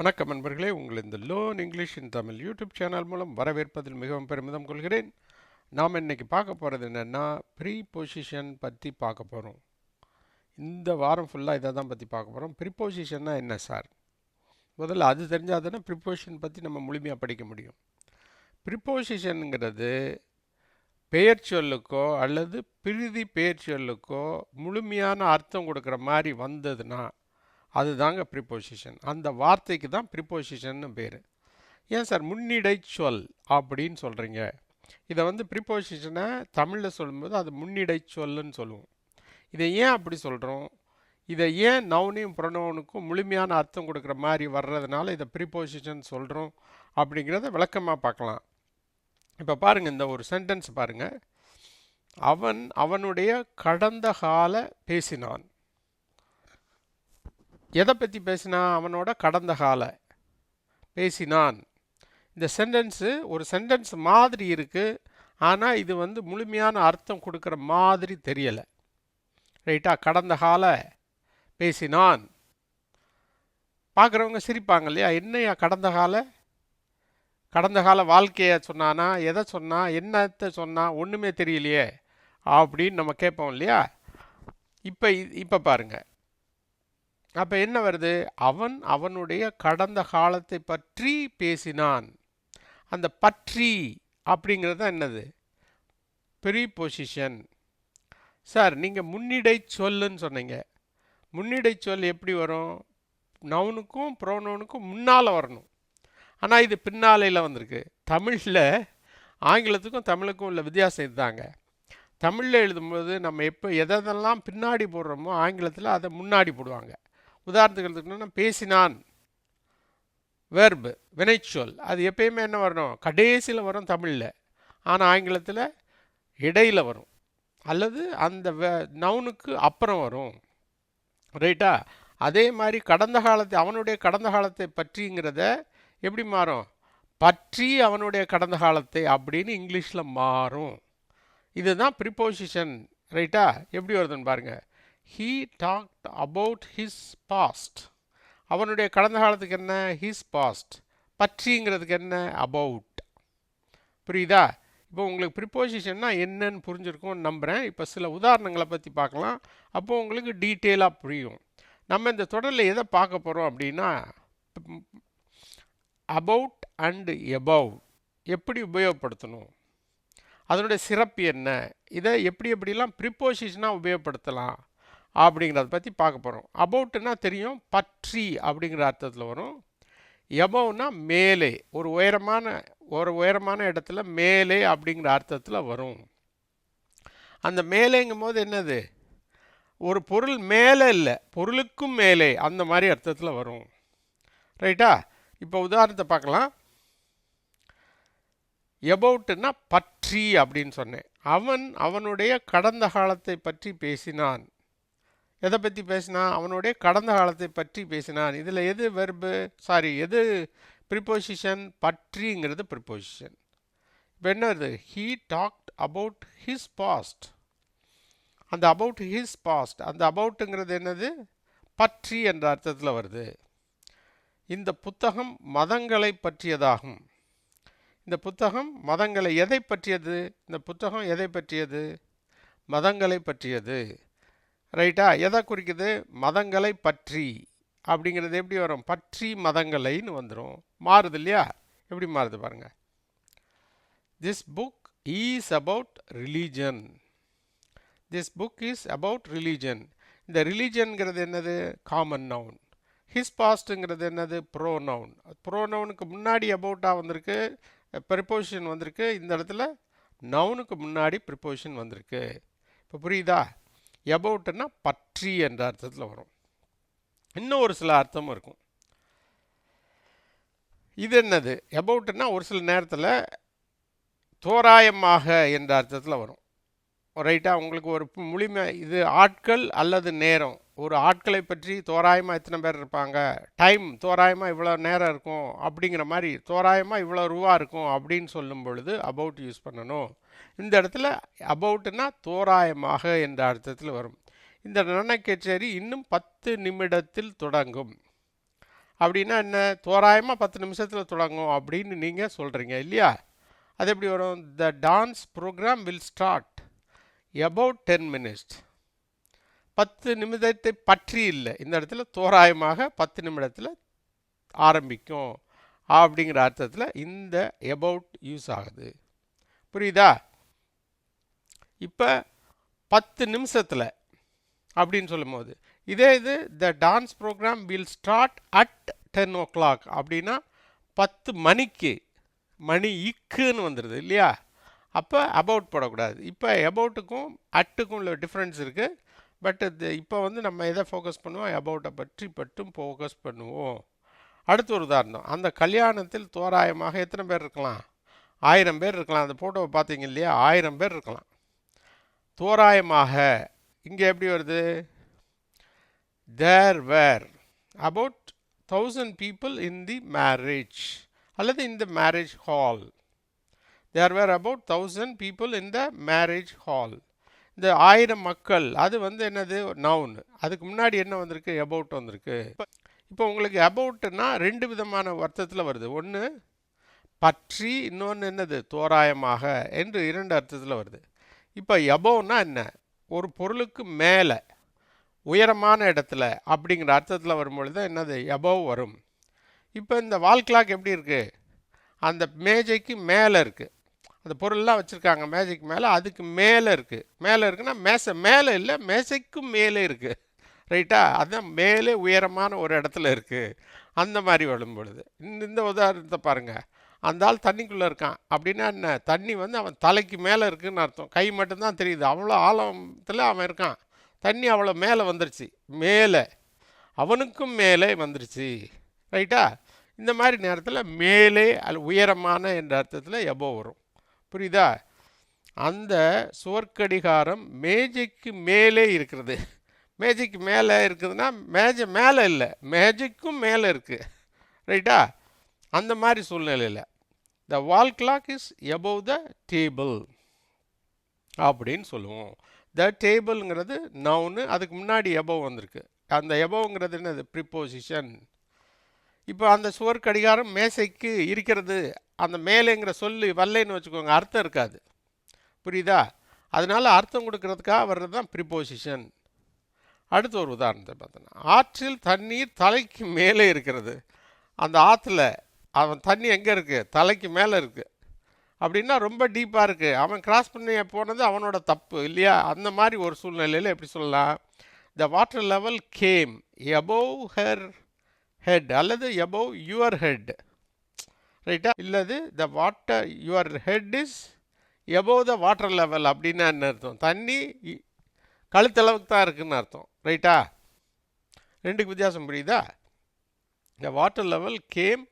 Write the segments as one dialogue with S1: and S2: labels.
S1: வணக்கம் நண்பர்களே. உங்கள் இந்த learn English in Tamil YouTube channel மூலம் வரவேற்பதில் மிகவும் பெருமிதம் கொள்கிறேன். நாம் இன்றைக்கி பார்க்க போகிறது என்னென்னா ப்ரீ பொசிஷன் பற்றி பார்க்க போகிறோம் இந்த வாரம் ஃபுல்லாக இதை தான் பற்றி பார்க்க போகிறோம் ப்ரிப்போசிஷன்னா என்ன சார் முதல்ல அது தெரிஞ்சால் தானே ப்ரிப்போசிஷன் பற்றி நம்ம முழுமையாக படிக்க முடியும். ப்ரிப்போசிஷனுங்கிறது பெயர் சொல்லுக்கோ அல்லது பிரிதி பெயர் சொல்லுக்கோ முழுமையான அர்த்தம் கொடுக்குற மாதிரி வந்ததுன்னா அதுதாங்க ப்ரிப்போசிஷன் அந்த வார்த்தைக்கு தான் ப்ரிப்போசிஷன்னு பேர். ஏன் சார்? முன்னிடை சொல் அப்படின்னு சொல்கிறீங்க இதை வந்து ப்ரிப்போசிஷனை தமிழில் சொல்லும்போது அது முன்னிடை சொல்லுன்னு சொல்லுவோம். இதை ஏன் அப்படி சொல்கிறோம் இதை ஏன் நவுனையும் புறநவுனுக்கும் முழுமையான அர்த்தம் கொடுக்குற மாதிரி வர்றதுனால இதை ப்ரிப்போசிஷன் சொல்கிறோம் அப்படிங்கிறத விளக்கமாக பார்க்கலாம். இப்போ பாருங்கள் இந்த ஒரு சென்டென்ஸ் பாருங்கள் அவன் அவனுடைய கடந்த கால பேசினான். எதை பற்றி பேசினா அவனோட கடந்த கால. பேசினான். இந்த சென்டென்ஸு ஒரு சென்டென்ஸ் மாதிரி இருக்குது ஆனால் இது வந்து முழுமையான அர்த்தம் கொடுக்குற மாதிரி தெரியலை. ரைட்டா கடந்த கால. பேசினான். பார்க்குறவங்க சிரிப்பாங்க இல்லையா? என்னையா கடந்த கால? கடந்த கால வாழ்க்கையை சொன்னானா? எதை சொன்னா? என்னத்தை சொன்னா? ஒன்றுமே தெரியலையே. அப்படின்னு நம்ம கேட்போம் இல்லையா? இப்போ இப்போ பாருங்கள் அப்போ என்ன வருது? அவன் அவனுடைய கடந்த காலத்தை பற்றி பேசினான். அந்த பற்றி அப்படிங்கிறது தான் என்னது? ப்ரீ பொசிஷன் சார் நீங்கள் முன்னிடை சொல்லுன்னு சொன்னீங்க. முன்னிடை சொல் எப்படி வரும்? நவுனுக்கும் ப்ரோனவுனுக்கும் முன்னால் வரணும். ஆனால் இது பின்னாலையில் வந்திருக்கு. தமிழில் ஆங்கிலத்துக்கும் தமிழுக்கும் உள்ள வித்தியாசம் இதுதாங்க. தமிழில் எழுதும்போது நம்ம எப்போ எதெல்லாம் பின்னாடி போடுறோமோ ஆங்கிலத்தில் அதை முன்னாடி போடுவாங்க. உதாரணத்துக்கு நான் பேசினான். வேர்பு வினைச்சொல். அது எப்பயுமே என்ன வரணும் கடைசியில் வரும் தமிழில். ஆனால் ஆங்கிலத்தில் இடையில் வரும். அல்லது அந்த வே நவுனுக்கு அப்புறம் வரும். ரைட்டா அதே மாதிரி கடந்த காலத்தை அவனுடைய கடந்த காலத்தை பற்றிங்கிறத எப்படி மாறும்? பற்றி அவனுடைய கடந்த காலத்தை அப்படின்னு இங்கிலீஷில் மாறும். இதுதான் ப்ரிப்போசிஷன் ரைட்டா எப்படி வருதுன்னு பாருங்கள் he talked about his past அவனுடைய கடந்த காலத்துக்கு என்ன? ஹிஸ் பாஸ்ட் பற்றிங்கிறதுக்கு என்ன? அபவுட் புரியுதா? இப்போ உங்களுக்கு ப்ரிப்போசிஷன்னா என்னன்னு புரிஞ்சிருக்கும்னு நம்புகிறேன் இப்போ சில உதாரணங்களை பற்றி பார்க்கலாம். அப்போது உங்களுக்கு டீட்டெயிலாக புரியும். நம்ம இந்த தொடரில் எதை பார்க்க போகிறோம் அப்படின்னா அபவுட் அண்டு எபவ் எப்படி உபயோகப்படுத்தணும்? அதனுடைய சிறப்பு என்ன? இதை எப்படி எப்படிலாம் ப்ரிப்போசிஷனாக உபயோகப்படுத்தலாம்? அப்படிங்கிறத பற்றி பார்க்க போகிறோம் அபவுட்னா தெரியும் பற்றி அப்படிங்கிற அர்த்தத்தில் வரும். எபவ்னா மேலே ஒரு உயரமான ஒரு உயரமான இடத்துல மேலே அப்படிங்கிற அர்த்தத்தில் வரும். அந்த மேலேங்கும் போது என்னது? ஒரு பொருள் மேலே இல்லை பொருளுக்கும் மேலே அந்த மாதிரி அர்த்தத்தில் வரும். ரைட்டா இப்போ உதாரணத்தை பார்க்கலாம். எபவுட்டுன்னா பற்றி அப்படின்னு சொன்னேன். அவன் அவனுடைய கடந்த காலத்தை பற்றி பேசினான். எதை பற்றி பேசினான் அவனுடைய கடந்த காலத்தை பற்றி பேசினான் இதில் எது வெர்பு சாரி எது ப்ரிப்போசிஷன் பற்றிங்கிறது ப்ரிப்போசிஷன் இப்போ என்ன வருது? He talked about his past அந்த அபவுட் ஹிஸ் பாஸ்ட் அந்த அபவுட்டுங்கிறது என்னது? பற்றி என்ற அர்த்தத்தில் வருது. இந்த புத்தகம் மதங்களை பற்றியதாகும். இந்த புத்தகம் மதங்களை எதை பற்றியது? இந்த புத்தகம் எதை பற்றியது? மதங்களை பற்றியது. ரைட்டா? எதை குறிக்குது? மதங்களை பற்றி. அப்படிங்கிறது எப்படி வரும்? பற்றி மதங்களைன்னு வந்துடும் மாறுது இல்லையா? எப்படி மாறுது பாருங்கள் this book is about religion this book is about religion இந்த ரிலீஜன்கிறது என்னது? காமன் நவுன் ஹிஸ் பாஸ்ட்டுங்கிறது என்னது? ப்ரோ நவுன் ப்ரோ நவுனுக்கு முன்னாடி அபவுட்டாக வந்திருக்கு. ப்ரிப்போசிஷன் வந்திருக்கு. இந்த இடத்துல நவுனுக்கு முன்னாடி ப்ரிப்போசிஷன் வந்திருக்கு. இப்போ புரியுதா? எபவுட்னா பற்றி என்ற அர்த்தத்தில் வரும். இன்னும் ஒரு சில அர்த்தமும் இருக்கும். இது என்னது? எபவுட்னா ஒரு சில நேரத்தில் தோராயமாக என்ற அர்த்தத்தில் வரும். ரைட்டாக உங்களுக்கு ஒரு முழுமை இது ஆட்கள் அல்லது நேரம். ஒரு ஆட்களை பற்றி தோராயமாக எத்தனை பேர் இருப்பாங்க? டைம் தோராயமாக இவ்வளோ நேரம் இருக்கும் அப்படிங்கிற மாதிரி தோராயமாக இவ்வளோ ரூபா இருக்கும் அப்படின்னு சொல்லும் பொழுது அபவுட் யூஸ் பண்ணணும். இந்த இடத்துல அபவுட்னா தோராயமாக என்ற அர்த்தத்தில் வரும். இந்த நடனக்கச்சேரி இன்னும் பத்து நிமிடத்தில் தொடங்கும். அப்படின்னா என்ன? தோராயமாக பத்து நிமிஷத்தில் தொடங்கும் அப்படின்னு நீங்கள் சொல்கிறீங்க இல்லையா? அது எப்படி வரும்? The dance program will start about ten minutes பத்து நிமிடத்தை பற்றி இல்லை. இந்த இடத்துல தோராயமாக பத்து நிமிடத்தில் ஆரம்பிக்கும் அப்படிங்கிற அர்த்தத்தில் இந்த எபவுட் யூஸ் ஆகுது. புரியுதா? இப்போ பத்து நிமிஷத்தில் அப்படின்னு சொல்லும்போது இதே இது the dance program will start at ten o'clock அப்படின்னா பத்து மணிக்கு மணி இக்குன்னு வந்துடுது இல்லையா? அப்போ அபவுட் போடக்கூடாது. இப்போ அபவுட்டுக்கும் அட்டுக்கும் உள்ள டிஃப்ரென்ஸ் இருக்குது பட் இது இப்போ வந்து நம்ம எதை ஃபோக்கஸ் பண்ணுவோம்? அபவுட்டை பற்றி பட்டும் ஃபோக்கஸ் பண்ணுவோம். அடுத்து ஒரு உதாரணம். அந்த கல்யாணத்தில் தோராயமாக எத்தனை பேர் இருக்கலாம்? ஆயிரம் பேர் இருக்கலாம். அந்த ஃபோட்டோவை பார்த்தீங்க இல்லையா? ஆயிரம் பேர் இருக்கலாம். தோராயமாக இங்கே எப்படி வருது? There were about thousand people in the marriage அல்லது இந்த marriage hall there were about thousand people in the marriage hall இந்த ஆயிரம் மக்கள் அது வந்து என்னது? நவுன் அதுக்கு முன்னாடி என்ன வந்திருக்கு? அபவுட் வந்திருக்கு. இப்போ உங்களுக்கு அபவுட்னா ரெண்டு விதமான அர்த்தத்தில் வருது. ஒன்று பற்றி இன்னொன்று என்னது? தோராயமாக என்று இரண்டு அர்த்தத்தில் வருது. இப்போ எபோன்னா என்ன? ஒரு பொருளுக்கு மேலே உயரமான இடத்துல அப்படிங்கிற அர்த்தத்தில் வரும்பொழுது தான் என்னது? எபோவ் வரும். இப்போ இந்த வால் கிளாக் எப்படி இருக்குது அந்த மேஜைக்கு மேலே இருக்குது அந்த பொருள்லாம் வச்சுருக்காங்க மேஜைக்கு மேலே அதுக்கு மேலே இருக்குது மேலே இருக்குன்னா மேசை மேலே இல்லை மேசைக்கும் மேலே இருக்குது ரைட்டா? அதுதான் மேலே உயரமான ஒரு இடத்துல இருக்குது அந்த மாதிரி வரும் பொழுது இந்த இந்த உதாரணத்தை பாருங்கள் அந்த ஆள் தண்ணிக்குள்ளே இருக்கான். அப்படின்னா என்ன? தண்ணி வந்து அவன் தலைக்கு மேலே இருக்குதுன்னு அர்த்தம். கை மட்டும்தான் தெரியுது. அவ்வளோ ஆழத்தில் அவன் இருக்கான். தண்ணி அவ்வளோ மேலே வந்துருச்சு. மேலே. அவனுக்கும் மேலே வந்துருச்சு. ரைட்டா? இந்த மாதிரி நேரத்தில் மேலே அல்ல உயரமான என்ற அர்த்தத்தில் எபோ வரும். புரியுதா? அந்த சுவர்க்கடிகாரம் மேஜைக்கு மேலே இருக்கிறது. மேஜைக்கு மேலே இருக்குதுன்னா மேஜை மேலே இல்லை. மேஜைக்கும் மேலே இருக்குது ரைட்டா? அந்த மாதிரி சூழ்நிலையில். The wall clock is above the table அப்படின்னு சொல்லுவோம். த டேபிள்ங்கிறது நவுனு அதுக்கு முன்னாடி எபோவ் வந்திருக்கு. அந்த எபோவ்ங்கிறது என்னது? ப்ரிப்போசிஷன் இப்போ அந்த சுவர் கடிகாரம் மேசைக்கு இருக்கிறது. அந்த மேலேங்கிற சொல்லு வரலைன்னு வச்சுக்கோங்க அர்த்தம் இருக்காது. புரியுதா? அதனால அர்த்தம் கொடுக்கறதுக்காக வர்றது தான் ப்ரிப்போசிஷன் அடுத்த ஒரு உதாரணத்தை பார்த்தோன்னா ஆற்றில் தண்ணீர் தலைக்கு மேலே இருக்கிறது. அந்த ஆற்றுல அவன் தண்ணி எங்கே இருக்குது தலைக்கு மேலே இருக்குது அப்படின்னா ரொம்ப டீப்பாக இருக்குது அவன் கிராஸ் பண்ணி போனது அவனோட தப்பு இல்லையா? அந்த மாதிரி ஒரு சூழ்நிலையில் எப்படி சொல்லலாம்? The water level came above her head அல்லது எபோவ் யுவர் ஹெட் ரைட்டா இல்லது the water your head is above the water level அப்படின்னா என்ன அர்த்தம்? தண்ணி கழுத்தளவுக்கு தான் இருக்குன்னு அர்த்தம். ரைட்டா ரெண்டுக்கு வித்தியாசம் புரியுதா? The water level came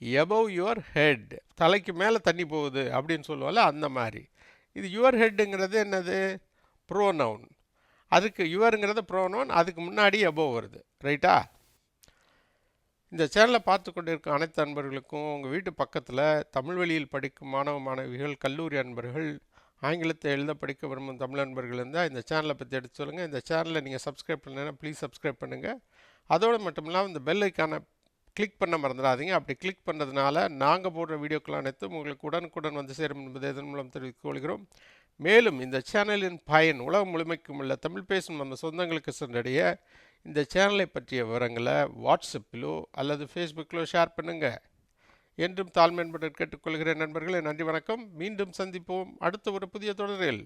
S1: above your head தலைக்கு மேலே தண்ணி போகுது அப்படின்னு சொல்லுவோம்ல அந்த மாதிரி. இது யுவர் ஹெட்டுங்கிறது என்னது? ப்ரோனவுன் அதுக்கு யுவருங்கிறது ப்ரோனவுன் அதுக்கு முன்னாடி எபோவ் வருது. ரைட்டா இந்த சேனலை பார்த்து கொண்டிருக்கும் அனைத்து அன்பர்களுக்கும் உங்கள் வீட்டு பக்கத்தில் தமிழ் வழியில் படிக்கும் மாணவ மாணவிகள் கல்லூரி அன்பர்கள் ஆங்கிலத்தை எழுத படிக்க விரும்பும் தமிழ் அன்பர்கள் இருந்தால் இந்த சேனலை பற்றி எடுத்து சொல்லுங்கள் இந்த சேனலை நீங்கள் சப்ஸ்கிரைப் பண்ணலைன்னா ப்ளீஸ் சப்ஸ்கிரைப் பண்ணுங்கள் அதோடு மட்டும் இல்லாமல் இந்த பெல் கிளிக் பண்ண மறந்துடாதீங்க. அப்படி கிளிக் பண்ணுறதுனால நாங்கள் போடுற வீடியோக்கள் அனைத்தும் உங்களுக்கு உடனுக்குடன் வந்து சேரும் என்பதை இதன் மூலம் தெரிவித்துக் கொள்கிறோம். மேலும் இந்த சேனலின் பயன் உலகம் முழுமைக்கும் உள்ள தமிழ் பேசும் நம்ம சொந்தங்களுக்கு சென்றடைய இந்த சேனலை பற்றிய விவரங்களை வாட்ஸ்அப்பிலோ அல்லது ஃபேஸ்புக்கிலோ ஷேர் பண்ணுங்கள் என்றும் தாழ்மை கேட்டுக்கொள்கிறேன் நண்பர்களே. நன்றி வணக்கம். மீண்டும் சந்திப்போம் அடுத்த ஒரு புதிய தொடரில்.